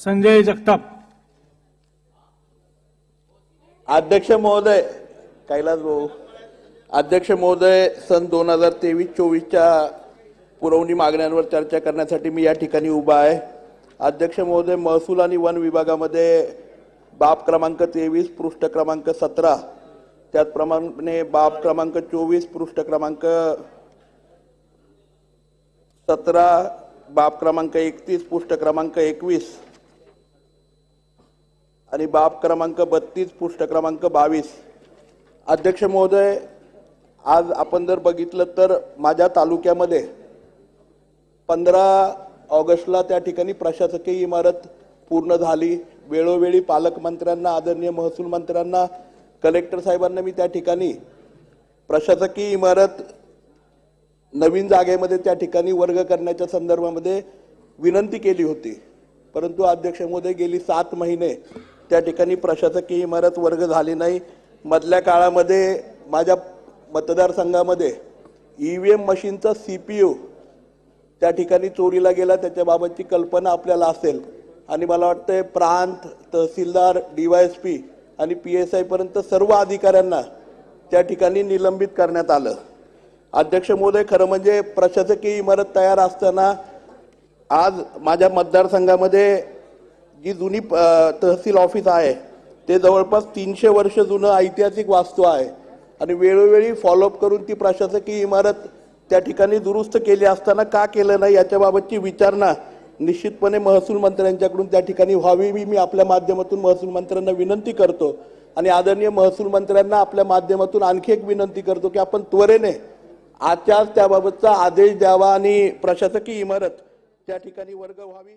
संजय जगताप. अध्यक्ष महोदय कैलास भाऊ. अध्यक्ष महोदय सन दोन हजार तेवीस चोवीसच्या पुरवणी मागण्यांवर चर्चा करण्यासाठी मी या ठिकाणी उभा आहे. अध्यक्ष महोदय महसूल आणि वन विभागामध्ये बाब क्रमांक तेवीस पृष्ठ क्रमांक सतरा. त्याचप्रमाणे बाब क्रमांक चोवीस पृष्ठ क्रमांक सतरा बाब क्रमांक एकतीस पृष्ठ क्रमांक एकवीस. आणि बाब क्रमांक बत्तीस पृष्ठ क्रमांक बावीस. अध्यक्ष महोदय आज आपण जर बघितलं तर माझ्या तालुक्यामध्ये पंधरा ऑगस्टला त्या ठिकाणी प्रशासकीय इमारत पूर्ण झाली. वेळोवेळी पालकमंत्र्यांना आदरणीय महसूल मंत्र्यांना कलेक्टर साहेबांना मी त्या ठिकाणी प्रशासकीय इमारत नवीन जागेमध्ये त्या ठिकाणी वर्ग करण्याच्या संदर्भामध्ये विनंती केली होती. परंतु अध्यक्ष महोदय गेली सात महिने त्या ठिकाणी प्रशासकीय इमारत वर्ग झाली नाही. मधल्या काळामध्ये माझ्या मतदारसंघामध्ये ई व्ही एम मशीनचा सी पी यू त्या ठिकाणी चोरीला गेला. त्याच्याबाबतची कल्पना आपल्याला असेल. आणि मला वाटतं प्रांत तहसीलदार डी वाय एस पी आणि पी एस आयपर्यंत सर्व अधिकाऱ्यांना त्या ठिकाणी निलंबित करण्यात आलं. अध्यक्ष महोदय खरं म्हणजे प्रशासकीय इमारत तयार असताना आज माझ्या मतदारसंघामध्ये जी जुनी तहसील ऑफिस आहे ते जवळपास तीनशे वर्ष जुनं ऐतिहासिक वास्तू आहे. आणि वेळोवेळी फॉलोअप करून ती प्रशासकीय इमारत त्या ठिकाणी दुरुस्त केली असताना का केलं नाही याच्याबाबतची विचारणा निश्चितपणे महसूल मंत्र्यांच्याकडून त्या ठिकाणी व्हावी मी मी आपल्या माध्यमातून महसूल मंत्र्यांना विनंती करतो. आणि आदरणीय महसूल मंत्र्यांना आपल्या माध्यमातून आणखी एक विनंती करतो की आपण त्वरेने आजच्याच त्याबाबतचा आदेश द्यावा आणि प्रशासकीय इमारत त्या ठिकाणी वर्ग व्हावी.